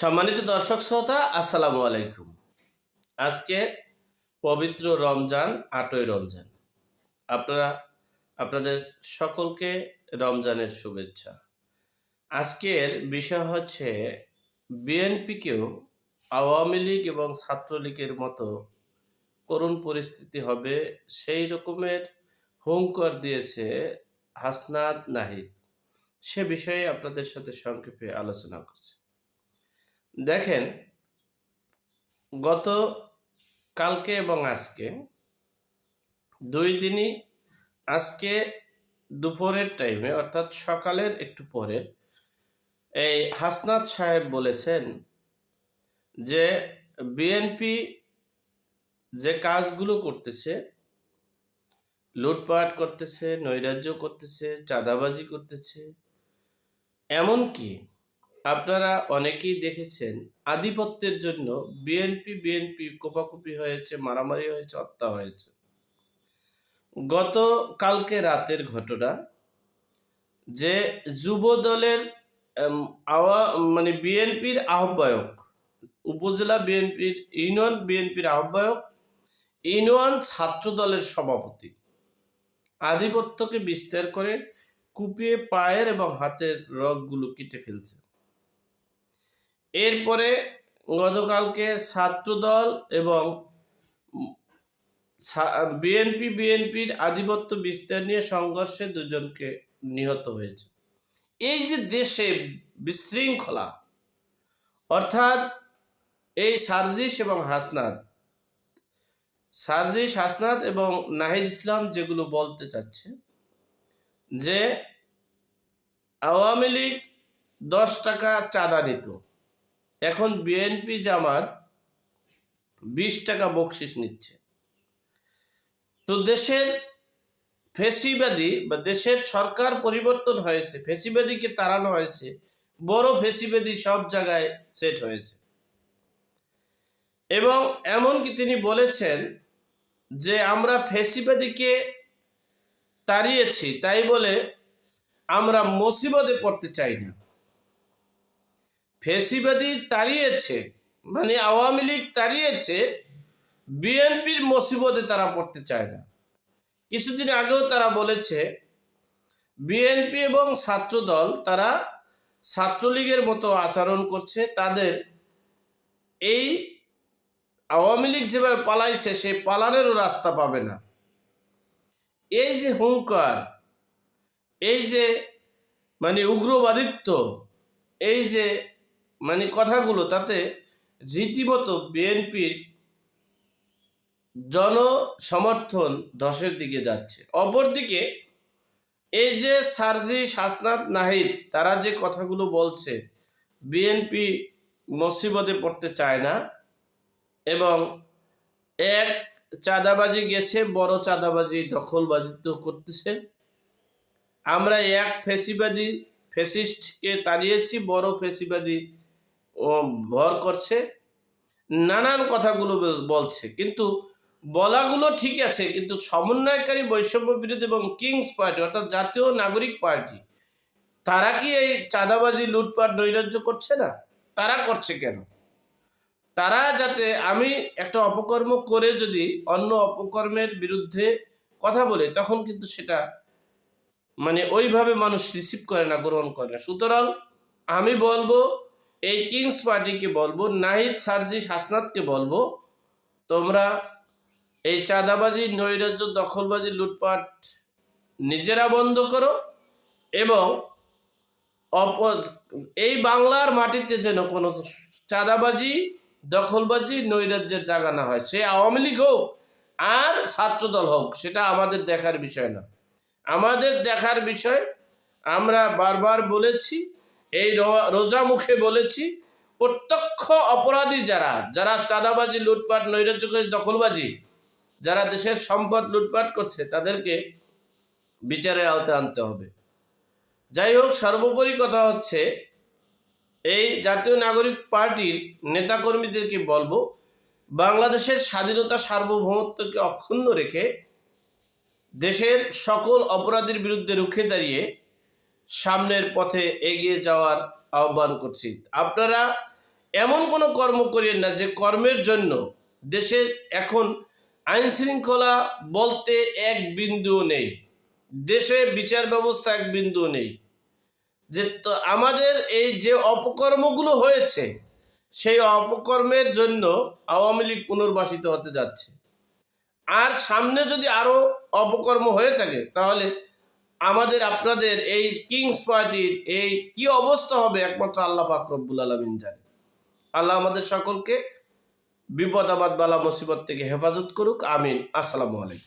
সম্মানিত দর্শক শ্রোতা, আসসালামু আলাইকুম। আজকে পবিত্র রমজান, আটই রমজান। আপনারা, আপনাদের সকলকে রমজানের শুভেচ্ছা। আজকের বিষয় হচ্ছে, বিএনপিকেও আওয়ামী লীগ এবং ছাত্রলীগের মতো করুণ পরিস্থিতি হবে, সেই রকমের হুঙ্কার দিয়েছে হাসনাত নাহিদ। সে বিষয়ে আপনাদের সাথে সংক্ষেপে আলোচনা করছি। দেখেন, গত কালকে এবং আজকে, দুই দিনই আজকে দুপুরের টাইমে অর্থাৎ সকালের একটু পরে, এই হাসনাত সাহেব বলেছেন যে বিএনপি যে কাজগুলো করতেছে, লুটপাট করতেছে, নৈরাজ্য করতেছে, চাঁদাবাজি করতেছে, এমনকি আপনারা অনেকেই দেখেছেন আধিপত্যের জন্য বিএনপি বিএনপি কোপাকুপি হয়েছে, মারামারি হয়েছে, হত্যা হয়েছে। গত কালকে রাতের ঘটনা যে যুব দলের আওয়া মানে বিএনপির আহ্বায়ক, উপজেলা বিএনপির ইউনিয়ন বিএনপির আহ্বায়ক, ইউনিয়ন ছাত্র দলের সভাপতি। আধিপত্যকে বিস্তার করে কুপিয়ে পায়ের এবং হাতের রগগুলো কেটে ফেলছে। এরপরে গতকালকে ছাত্রদল এবং বিএনপি, বিএনপির আধিপত্য বিস্তার নিয়ে সংঘর্ষে দুজনকে নিহত হয়েছে। এই যে দেশে বিশৃঙ্খলা, অর্থাৎ এই সার্জিস এবং হাসনাত, সার্জিস, হাসনাত এবং নাহিদ ইসলাম যেগুলো বলতে চাচ্ছে, যে আওয়ামী লীগ দশ টাকা চাঁদা নিত। এখন বিএনপি জামাত বিশ টাকা বকশিস নিচ্ছে। তো দেশের ফেসিবাদী বা দেশের সরকার পরিবর্তন হয়েছে, ফেসিবাদীকে তাড়ানো হয়েছে, বড় ফেসিবাদী সব জায়গায় সেট হয়েছে। এবং এমনকি তিনি বলেছেন যে আমরা ফেসিবাদীকে তাড়িয়েছি, তাই বলে আমরা মুসিবতে পড়তে চাই না। ফেসিবাদী তাড়িয়েছে মানে আওয়ামী লীগ তাড়িয়েছে, বিএনপির মুসিবতে তারা পড়তে চায় না। কিছুদিন আগেও তারা বলেছে, বিএনপি এবং ছাত্রদল তারা ছাত্রলীগের মতো আচরণ করছে, তাদের এই আওয়ামী লীগ যেভাবে পালাইছে, সেই পালানেরও রাস্তা পাবে না। এই যে হুঙ্কার, এই যে মানে উগ্রবাদিত্ব, এই যে মানে কথাগুলো, তাতে রীতিমতো বিএনপির জনসমর্থন ধসের দিকে যাচ্ছে। অপরদিকে, এই যে সার্জি শাসনাথ নাহিদ, তারা যে কথাগুলো বলছে, বিএনপি মুসিবতে পড়তে চায় না এবং এক চাঁদাবাজি গেছে, বড় চাঁদাবাজি দখলবাজি তো করতেছে। আমরা এক ফেসিবাদী, ফেসিস্টকে তাড়িয়েছি, বড় ফেসিবাদী ভর করছে, নানান কথাগুলো বলছে। কিন্তু বলাগুলো ঠিক আছে, কিন্তু সমন্বয়কারী বৈষম্য বিরোধী এবং কিংস পার্টি অর্থাৎ জাতীয় নাগরিক পার্টি, তারা কি এই চাঁদাবাজি, লুটপাট, নৈরাজ্য করছে না? তারা করছে কেন? তারা যাতে আমি একটা অপকর্ম করে যদি অন্য অপকর্মের বিরুদ্ধে কথা বলে, তখন কিন্তু সেটা মানে ওইভাবে মানুষ রিসিভ করে না, গ্রহণ করে না। সুতরাং আমি বলব এই কিংস পার্টিকে বলব, নাহিদ, সার্জিস, হাসনাতকে বলব, তোমরা এই চাঁদাবাজি, নৈরাজ্য, দখলবাজি, লুটপাট নিজেরা বন্ধ করো এবং অপ এই বাংলার মাটিতে যেন কোনো চাঁদাবাজি, দখলবাজি, নৈরাজ্যের জায়গা না হয়। সে আওয়ামী লীগ হোক আর ছাত্রদল হোক, সেটা আমাদের দেখার বিষয় না। আমাদের দেখার বিষয়, আমরা বারবার বলেছি এই রোজা মুখে বলেছি, প্রত্যক্ষ অপরাধী যারা যারা চাঁদাবাজি, লুটপাট নৈরাজ্যকারী দখলবাজি, যারা দেশের সম্পদ লুটপাট করছে, তাদেরকে বিচারের আওতায় আনতে হবে। যাই হোক, সর্বোপরি কথা হচ্ছে, এই জাতীয় নাগরিক পার্টির নেতাকর্মীদেরকে বলব, বাংলাদেশের স্বাধীনতা সার্বভৌমত্বকে অক্ষুণ্ণ রেখে, দেশের সকল অপরাধীর বিরুদ্ধে রুখে দাঁড়িয়ে সামনের পথে এগিয়ে যাওয়ার আহ্বান করছি। আপনারা এমন কোনো কর্ম করিয়েন না যে কর্মের জন্য দেশে এখন আইন শৃঙ্খলা বলতে এক বিন্দুও নেই। দেশে বিচার ব্যবস্থা এক বিন্দুও নেই। যে তো আমাদের এই যে অপকর্মগুলো হয়েছে, সেই অপকর্মের জন্য আওয়ামী লীগ পুনর্বাসিত হতে যাচ্ছে। আর সামনে যদি আরও অপকর্ম হয়ে থাকে, তাহলে আমাদের, আপনাদের এই কিংস পার্টির এই কি অবস্থা হবে একমাত্র আল্লাহ ফাকরবুল আলমিন জানে। আল্লাহ আমাদের সকলকে বিপদ আবাদ বালা মুসিবত থেকে হেফাজত করুক, আমিন। আসসালামু আলাইকুম।